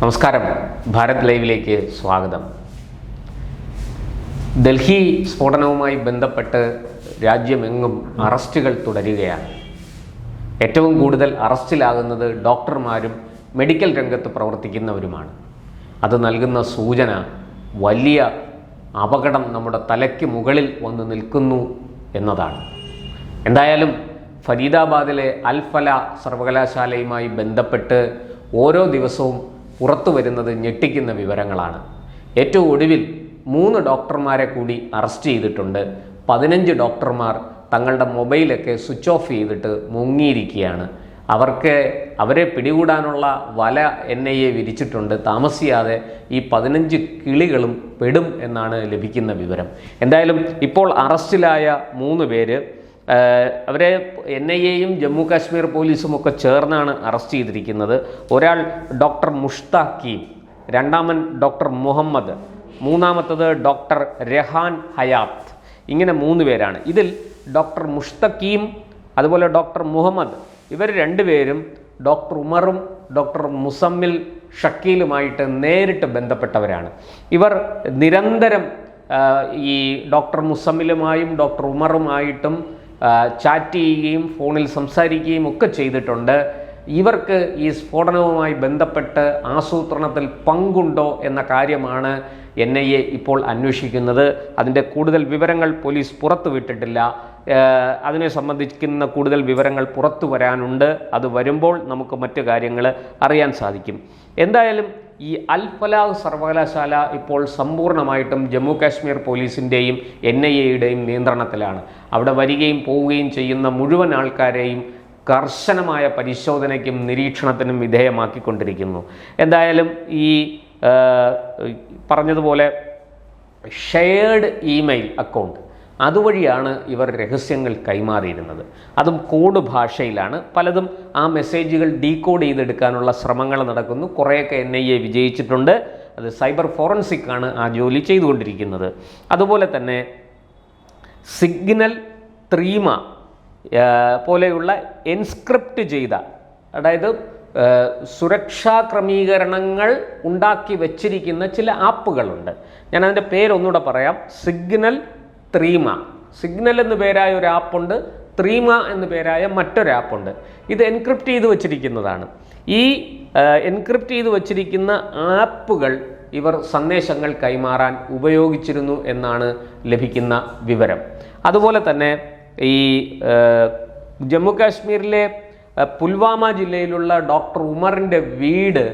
നമസ്കാരം. ഭാരത് ലൈവിലേക്ക് സ്വാഗതം. ഡൽഹി സ്ഫോടനവുമായി ബന്ധപ്പെട്ട് രാജ്യമെങ്ങും അറസ്റ്റുകൾ തുടരുകയാണ്. ഏറ്റവും കൂടുതൽ അറസ്റ്റിലാകുന്നത് ഡോക്ടർമാരും മെഡിക്കൽ രംഗത്ത് പ്രവർത്തിക്കുന്നവരുമാണ്. അത് നൽകുന്ന സൂചന വലിയ അപകടം നമ്മുടെ തലയ്ക്ക് മുകളിൽ വന്ന് നിൽക്കുന്നു എന്നതാണ്. എന്തായാലും ഫരീദാബാദിലെ അൽഫല സർവകലാശാലയുമായി ബന്ധപ്പെട്ട് ഓരോ ദിവസവും പുറത്തു വരുന്നത് ഞെട്ടിക്കുന്ന വിവരങ്ങളാണ്. ഏറ്റവും ഒടുവിൽ മൂന്ന് ഡോക്ടർമാരെ കൂടി അറസ്റ്റ് ചെയ്തിട്ടുണ്ട്. പതിനഞ്ച് ഡോക്ടർമാർ തങ്ങളുടെ മൊബൈലൊക്കെ സ്വിച്ച് ഓഫ് ചെയ്തിട്ട് മുങ്ങിയിരിക്കുകയാണ്. അവർക്ക് അവരെ പിടികൂടാനുള്ള വല എൻ ഐ എ വിരിച്ചിട്ടുണ്ട്. താമസിയാതെ ഈ പതിനഞ്ച് കിളികളും പെടും എന്നാണ് ലഭിക്കുന്ന വിവരം. എന്തായാലും ഇപ്പോൾ അറസ്റ്റിലായ മൂന്ന് പേര് അവരെ എൻ ഐ എയും ജമ്മു കാശ്മീർ പോലീസും ഒക്കെ ചേർന്നാണ് അറസ്റ്റ് ചെയ്തിരിക്കുന്നത്. ഒരാൾ ഡോക്ടർ മുഷ്താഖീം രണ്ടാമൻ ഡോക്ടർ മുഹമ്മദ് മൂന്നാമത്തത് ഡോക്ടർ രഹാൻ ഹയാത്ത്. ഇങ്ങനെ മൂന്ന് പേരാണ്. ഇതിൽ ഡോക്ടർ മുഷ്തഖീം അതുപോലെ ഡോക്ടർ മുഹമ്മദ് ഇവർ രണ്ടുപേരും ഡോക്ടർ ഉമറും ഡോക്ടർ മുസമ്മിൽ ഷക്കീലുമായിട്ട് നേരിട്ട് ബന്ധപ്പെട്ടവരാണ്. ഇവർ നിരന്തരം ഈ ഡോക്ടർ മുസമ്മിലുമായും ഡോക്ടർ ഉമറുമായിട്ടും ചാറ്റ് ചെയ്യുകയും ഫോണിൽ സംസാരിക്കുകയും ഒക്കെ ചെയ്തിട്ടുണ്ട്. ഇവർക്ക് ഈ സ്ഫോടനവുമായി ബന്ധപ്പെട്ട് ആസൂത്രണത്തിൽ പങ്കുണ്ടോ എന്ന കാര്യമാണ് എൻ ഐ എ ഇപ്പോൾ അന്വേഷിക്കുന്നത്. അതിന്റെ കൂടുതൽ വിവരങ്ങൾ പോലീസ് പുറത്തുവിട്ടിട്ടില്ല അതിനെ സംബന്ധിക്കുന്ന കൂടുതൽ വിവരങ്ങൾ പുറത്തു വരാനുണ്ട്. അത് വരുമ്പോൾ നമുക്ക് മറ്റു കാര്യങ്ങൾ അറിയാൻ സാധിക്കും. എന്തായാലും ഈ അൽ ഫലാഹ് സർവകലാശാല ഇപ്പോൾ സമ്പൂർണമായിട്ടും ജമ്മു കാശ്മീർ പോലീസിന്റെയും എൻ ഐ എയുടെയും നിയന്ത്രണത്തിലാണ്. അവിടെ വരികയും പോവുകയും ചെയ്യുന്ന മുഴുവൻ ആൾക്കാരെയും കർശനമായ പരിശോധനയ്ക്കും നിരീക്ഷണത്തിനും വിധേയമാക്കിക്കൊണ്ടിരിക്കുന്നു. എന്തായാലും ഈ പറഞ്ഞതുപോലെ ഷെയർഡ് ഇമെയിൽ അക്കൗണ്ട് അതുവഴിയാണ് ഇവർ രഹസ്യങ്ങൾ കൈമാറിയിരുന്നത്. അതും കോഡ് ഭാഷയിലാണ്. പലതും ആ മെസ്സേജുകൾ ഡീകോഡ് ചെയ്തെടുക്കാനുള്ള ശ്രമങ്ങൾ നടക്കുന്നു. കുറേയൊക്കെ എൻ ഐ എ വിജയിച്ചിട്ടുണ്ട്. അത് സൈബർ ഫോറൻസിക് ആണ് ആ ജോലി ചെയ്തുകൊണ്ടിരിക്കുന്നത്. അതുപോലെ തന്നെ സിഗ്നൽ ത്രീമ പോലെയുള്ള എൻസ്ക്രിപ്റ്റ് ചെയ്ത അതായത് സുരക്ഷാ ക്രമീകരണങ്ങൾ ഉണ്ടാക്കി വച്ചിരിക്കുന്ന ചില ആപ്പുകളുണ്ട്. ഞാൻ അതിന്റെ പേരൊന്നുകൂടെ പറയാം. സിഗ്നൽ ത്രീമ. സിഗ്നൽ എന്ന് പേരായ ഒരു ആപ്പുണ്ട് ത്രീമ എന്ന് പേരായ മറ്റൊരു ആപ്പുണ്ട്. ഇത് എൻക്രിപ്റ്റ് ചെയ്ത് വച്ചിരിക്കുന്നതാണ്. ഈ എൻക്രിപ്റ്റ് ചെയ്ത് വച്ചിരിക്കുന്ന ആപ്പുകൾ ഇവർ സന്ദേശങ്ങൾ കൈമാറാൻ ഉപയോഗിച്ചിരുന്നു എന്നാണ് ലഭിക്കുന്ന വിവരം. അതുപോലെ തന്നെ ഈ ജമ്മു കാശ്മീരിലെ പുൽവാമ ജില്ലയിലുള്ള ഡോക്ടർ ഉമറിന്റെ വീട്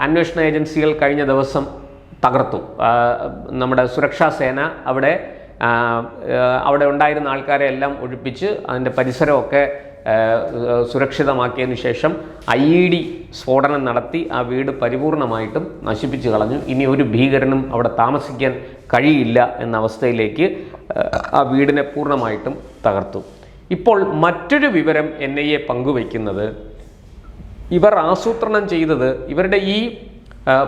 അന്വേഷണ ഏജൻസികൾ കഴിഞ്ഞ ദിവസം തകർത്തു. നമ്മുടെ സുരക്ഷാ സേന അവിടെ അവിടെ ഉണ്ടായിരുന്ന ആൾക്കാരെ എല്ലാം ഒഴിപ്പിച്ച് അതിന്റെ പരിസരമൊക്കെ സുരക്ഷിതമാക്കിയതിനു ശേഷം ഐ ഇ ഡി സ്ഫോടനം നടത്തി ആ വീട് പരിപൂർണമായിട്ടും നശിപ്പിച്ചു കളഞ്ഞു. ഇനി ഒരു ഭീകരനും അവിടെ താമസിക്കാൻ കഴിയില്ല എന്ന അവസ്ഥയിലേക്ക് ആ വീടിനെ പൂർണമായിട്ടും തകർത്തു. ഇപ്പോൾ മറ്റൊരു വിവരം എൻ ഐ എ പങ്കുവയ്ക്കുന്നത് ഇവർ ആസൂത്രണം ചെയ്തത് ഇവരുടെ ഈ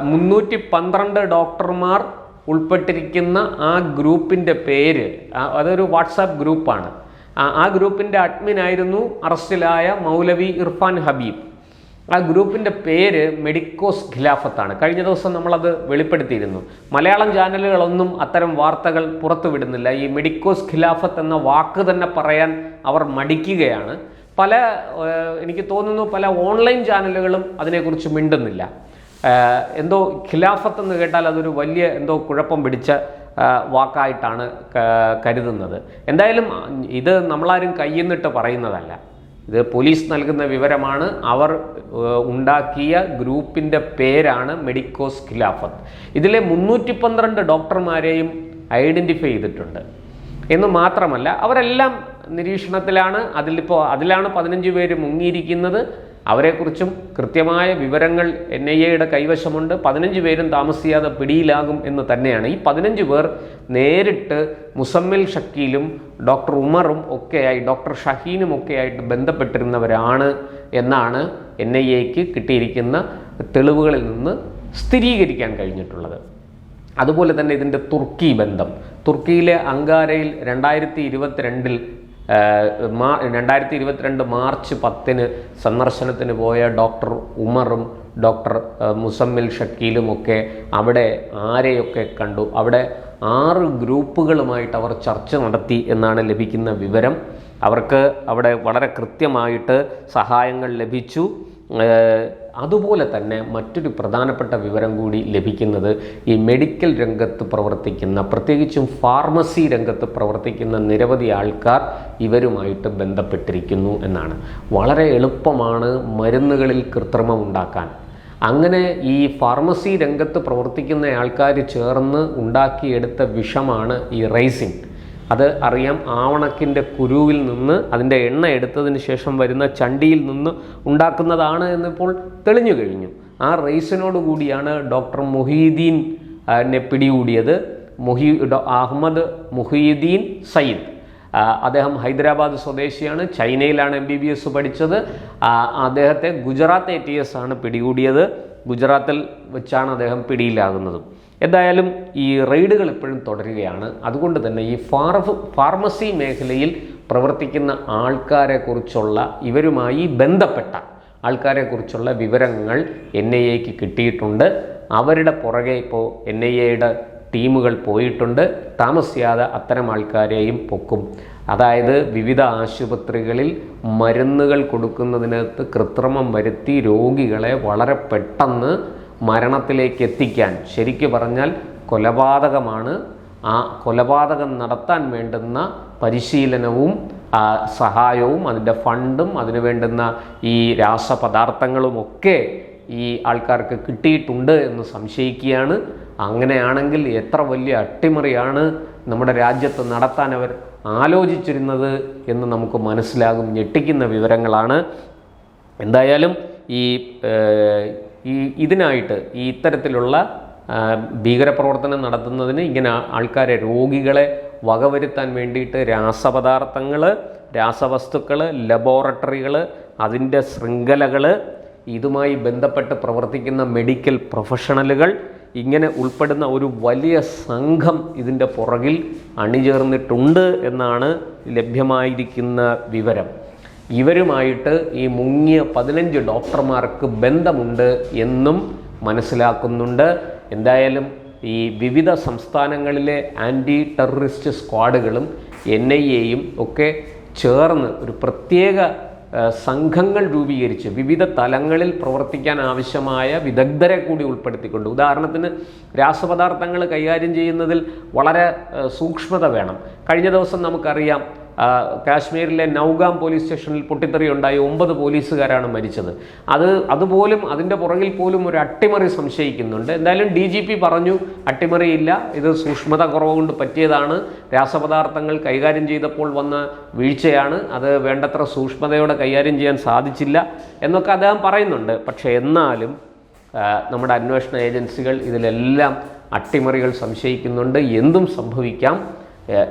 മുന്നൂറ്റി പന്ത്രണ്ട് ഡോക്ടർമാർ ഉൾപ്പെട്ടിരിക്കുന്ന ആ ഗ്രൂപ്പിന്റെ പേര് അതൊരു വാട്സാപ്പ് ഗ്രൂപ്പാണ്. ആ- ഗ്രൂപ്പിന്റെ അഡ്മിൻ ആയിരുന്നു അറസ്റ്റിലായ മൗലവി ഇർഫാൻ ഹബീബ്. ആ ഗ്രൂപ്പിന്റെ പേര് മെഡിക്കോസ് ഖിലാഫത്താണ്. കഴിഞ്ഞ ദിവസം നമ്മളത് വെളിപ്പെടുത്തിയിരുന്നു. മലയാളം ചാനലുകളൊന്നും അത്തരം വാർത്തകൾ പുറത്തുവിടുന്നില്ല. ഈ മെഡിക്കോസ് ഖിലാഫത്ത് എന്ന വാക്ക് തന്നെ പറയാൻ അവർ മടിക്കുകയാണ്. പല എനിക്ക് തോന്നുന്നു പല ഓൺലൈൻ ചാനലുകളും അതിനെക്കുറിച്ച് മിണ്ടുന്നില്ല. എന്തോ ഖിലാഫത്ത് എന്ന് കേട്ടാൽ അതൊരു വലിയ എന്തോ കുഴപ്പം പിടിച്ച വാക്കായിട്ടാണ് കരുതുന്നത്. എന്തായാലും ഇത് നമ്മളാരും കയ്യെന്നിട്ട് പറയുന്നതല്ല. ഇത് പോലീസ് നൽകുന്ന വിവരമാണ്. അവർ ഉണ്ടാക്കിയ ഗ്രൂപ്പിന്റെ പേരാണ് മെഡിക്കോസ് ഖിലാഫത്ത്. ഇതിലെ മുന്നൂറ്റി പന്ത്രണ്ട് ഡോക്ടർമാരെയും ഐഡന്റിഫൈ ചെയ്തിട്ടുണ്ട്. എന്ന് മാത്രമല്ല അവരെല്ലാം നിരീക്ഷണത്തിലാണ്. അതിലിപ്പോൾ അതിലാണ് പതിനഞ്ച് പേര് മുങ്ങിയിരിക്കുന്നത്. അവരെക്കുറിച്ചും കൃത്യമായ വിവരങ്ങൾ എൻ ഐ എയുടെ കൈവശമുണ്ട്. പതിനഞ്ച് പേരും താമസിയാതെ പിടിയിലാകും എന്ന് തന്നെയാണ്. ഈ പതിനഞ്ച് പേർ നേരിട്ട് മുസമ്മിൽ ഷക്കീലും ഡോക്ടർ ഉമറും ഒക്കെയായി ഡോക്ടർ ഷഹീനും ഒക്കെയായിട്ട് ബന്ധപ്പെട്ടിരുന്നവരാണ് എന്നാണ് എൻ ഐ എക്ക് കിട്ടിയിരിക്കുന്ന തെളിവുകളിൽ നിന്ന് സ്ഥിരീകരിക്കാൻ കഴിഞ്ഞിട്ടുള്ളത്. അതുപോലെ തന്നെ ഇതിന്റെ തുർക്കി ബന്ധം. തുർക്കിയിലെ അങ്കാരയിൽ രണ്ടായിരത്തി ഇരുപത്തിരണ്ടിൽ രണ്ടായിരത്തി ഇരുപത്തിരണ്ട് മാർച്ച് പത്തിന് സന്ദർശനത്തിന് പോയ ഡോക്ടർ ഉമറും ഡോക്ടർ മുസമ്മിൽ ഷക്കീലും ഒക്കെ അവിടെ ആരെയൊക്കെ കണ്ടു? അവിടെ ആറ് ഗ്രൂപ്പുകളുമായിട്ട് അവർ ചർച്ച നടത്തി എന്നാണ് ലഭിക്കുന്ന വിവരം. അവർക്ക് അവിടെ വളരെ കൃത്യമായിട്ട് സഹായങ്ങൾ ലഭിച്ചു. അതുപോലെ തന്നെ മറ്റൊരു പ്രധാനപ്പെട്ട വിവരം കൂടി ലഭിക്കുന്നത് ഈ മെഡിക്കൽ രംഗത്ത് പ്രവർത്തിക്കുന്ന പ്രത്യേകിച്ചും ഫാർമസി രംഗത്ത് പ്രവർത്തിക്കുന്ന നിരവധി ആൾക്കാർ ഇവരുമായിട്ട് ബന്ധപ്പെട്ടിരിക്കുന്നു എന്നാണ്. വളരെ എളുപ്പമാണ് മരുന്നുകളിൽ കൃത്രിമം ഉണ്ടാക്കാൻ. അങ്ങനെ ഈ ഫാർമസി രംഗത്ത് പ്രവർത്തിക്കുന്ന ആൾക്കാർ ചേർന്ന് ഉണ്ടാക്കിയെടുത്ത വിഷമാണ് ഈ റൈസിൻ. അത് അറിയാം ആവണക്കിന്റെ കുരുവിൽ നിന്ന് അതിന്റെ എണ്ണ എടുത്തതിന് ശേഷം വരുന്ന ചണ്ടിയിൽ നിന്ന് ഉണ്ടാക്കുന്നതാണ് എന്നിപ്പോൾ തെളിഞ്ഞു കഴിഞ്ഞു. ആ റൈസിനോട് കൂടിയാണ് ഡോക്ടർ മൊഹീദ്ദീൻ നെ പിടികൂടിയത്. മൊഹി അഹമ്മദ് മൊഹീദ്ദീൻ സയ്യിദ്. അദ്ദേഹം ഹൈദരാബാദ് സ്വദേശിയാണ് ചൈനയിലാണ് എം ബി ബി എസ് പഠിച്ചത്. അദ്ദേഹത്തെ ഗുജറാത്ത് എ ടി എസ് ആണ് പിടികൂടിയത്. ഗുജറാത്തിൽ വെച്ചാണ് അദ്ദേഹം പിടിയിലാകുന്നത്. എന്തായാലും ഈ റെയ്ഡുകൾ എപ്പോഴും തുടരുകയാണ്. അതുകൊണ്ട് തന്നെ ഈ ഫാർഫ് ഫാർമസി മേഖലയിൽ പ്രവർത്തിക്കുന്ന ആൾക്കാരെക്കുറിച്ചുള്ള ഇവരുമായി ബന്ധപ്പെട്ട ആൾക്കാരെക്കുറിച്ചുള്ള വിവരങ്ങൾ എൻ ഐ എക്ക് കിട്ടിയിട്ടുണ്ട്. അവരുടെ പുറകെ ഇപ്പോൾ എൻ ഐ എയുടെ ടീമുകൾ പോയിട്ടുണ്ട്. താമസിയാതെ അത്തരം ആൾക്കാരെയും പൊക്കും. അതായത് വിവിധ ആശുപത്രികളിൽ മരുന്നുകൾ കൊടുക്കുന്നതിനകത്ത് കൃത്രിമം വരുത്തി രോഗികളെ വളരെ പെട്ടെന്ന് മരണത്തിലേക്ക് എത്തിക്കാൻ ശരിക്കു പറഞ്ഞാൽ കൊലപാതകമാണ്. ആ കൊലപാതകം നടത്താൻ വേണ്ടുന്ന പരിശീലനവും സഹായവും അതിന്റെ ഫണ്ടും അതിനു വേണ്ടുന്ന ഈ രാസപദാർത്ഥങ്ങളും ഒക്കെ ഈ ആൾക്കാർക്ക് കിട്ടിയിട്ടുണ്ട് എന്ന് സംശയിക്കുകയാണ്. അങ്ങനെയാണെങ്കിൽ എത്ര വലിയ അട്ടിമറിയാണ് നമ്മുടെ രാജ്യത്ത് നടത്താൻ അവർ ആലോചിച്ചിരുന്നത് എന്ന് നമുക്ക് മനസ്സിലാകും ഞെട്ടിക്കുന്ന വിവരങ്ങളാണ്. എന്തായാലും ഈ ഈ ഇതിനായിട്ട് ഈ ഇത്തരത്തിലുള്ള ഭീകരപ്രവർത്തനം നടത്തുന്നതിന് ഇങ്ങനെ ആൾക്കാരെ രോഗികളെ വകവരുത്താൻ വേണ്ടിയിട്ട് രാസപദാർത്ഥങ്ങൾ രാസവസ്തുക്കൾ ലബോറട്ടറികൾ അതിന്റെ ശൃംഖലകൾ ഇതുമായി ബന്ധപ്പെട്ട് പ്രവർത്തിക്കുന്ന മെഡിക്കൽ പ്രൊഫഷണലുകൾ ഇങ്ങനെ ഉൾപ്പെടുന്ന ഒരു വലിയ സംഘം ഇതിന്റെ പുറകിൽ അണിചേർന്നിട്ടുണ്ട് എന്നാണ് ലഭ്യമായിരിക്കുന്ന വിവരം. ഇവരുമായിട്ട് ഈ മുങ്ങിയ പതിനഞ്ച് ഡോക്ടർമാർക്ക് ബന്ധമുണ്ട് എന്നും മനസ്സിലാക്കുന്നുണ്ട്. എന്തായാലും ഈ വിവിധ സംസ്ഥാനങ്ങളിലെ ആന്റി ടെററിസ്റ്റ് സ്ക്വാഡുകളും എൻ ഐ എയും ഒക്കെ ചേർന്ന് ഒരു പ്രത്യേക സംഘങ്ങൾ രൂപീകരിച്ച് വിവിധ തലങ്ങളിൽ പ്രവർത്തിക്കാൻ ആവശ്യമായ വിദഗ്ധരെ കൂടി ഉൾപ്പെടുത്തിക്കൊണ്ട്. ഉദാഹരണത്തിന് രാസപദാർത്ഥങ്ങൾ കൈകാര്യം ചെയ്യുന്നതിൽ വളരെ സൂക്ഷ്മത വേണം. കഴിഞ്ഞ ദിവസം നമുക്കറിയാം കാശ്മീരിലെ നൗഗാം പോലീസ് സ്റ്റേഷനിൽ പൊട്ടിത്തെറി ഉണ്ടായി ഒമ്പത് പോലീസുകാരാണ് മരിച്ചത്. അത് അതുപോലും അതിന്റെ പുറകിൽ പോലും ഒരു അട്ടിമറി സംശയിക്കുന്നുണ്ട്. എന്തായാലും ഡി ജി പി പറഞ്ഞു അട്ടിമറിയില്ല ഇത് സൂക്ഷ്മത കുറവുകൊണ്ട് പറ്റിയതാണ്. രാസപദാർത്ഥങ്ങൾ കൈകാര്യം ചെയ്തപ്പോൾ വന്ന വീഴ്ചയാണ്. അത് വേണ്ടത്ര സൂക്ഷ്മതയോടെ കൈകാര്യം ചെയ്യാൻ സാധിച്ചില്ല എന്നൊക്കെ അദ്ദേഹം പറയുന്നുണ്ട്. പക്ഷേ എന്നാലും നമ്മുടെ അന്വേഷണ ഏജൻസികൾ ഇതിലെല്ലാം അട്ടിമറികൾ സംശയിക്കുന്നുണ്ട്. എന്തും സംഭവിക്കാം.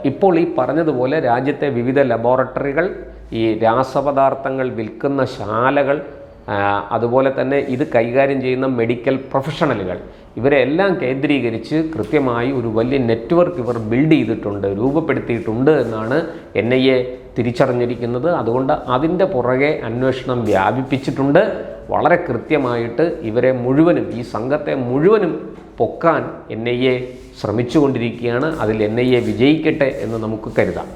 ഇപ്പോൾ ഈ പറഞ്ഞതുപോലെ രാജ്യത്തെ വിവിധ ലബോറട്ടറികൾ ഈ രാസപദാർത്ഥങ്ങൾ വിൽക്കുന്ന ശാലകൾ അതുപോലെ തന്നെ ഇത് കൈകാര്യം ചെയ്യുന്ന മെഡിക്കൽ പ്രൊഫഷണലുകൾ ഇവരെല്ലാം കേന്ദ്രീകരിച്ച് കൃത്യമായി ഒരു വലിയ നെറ്റ്വർക്ക് ഇവർ ബിൽഡ് ചെയ്തിട്ടുണ്ട് രൂപപ്പെടുത്തിയിട്ടുണ്ട് എന്നാണ് എൻ ഐ എ തിരിച്ചറിഞ്ഞിരിക്കുന്നത്. അതുകൊണ്ട് അതിന്റെ പുറകെ അന്വേഷണം വ്യാപിപ്പിച്ചിട്ടുണ്ട്. വളരെ കൃത്യമായിട്ട് ഇവരെ മുഴുവനും ഈ സംഘത്തെ മുഴുവനും പൊക്കാൻ എൻ ഐ എ ശ്രമിച്ചുകൊണ്ടിരിക്കുകയാണ്. അതിൽ എൻ ഐ എ വിജയിക്കട്ടെ എന്ന് നമുക്ക് കരുതാം.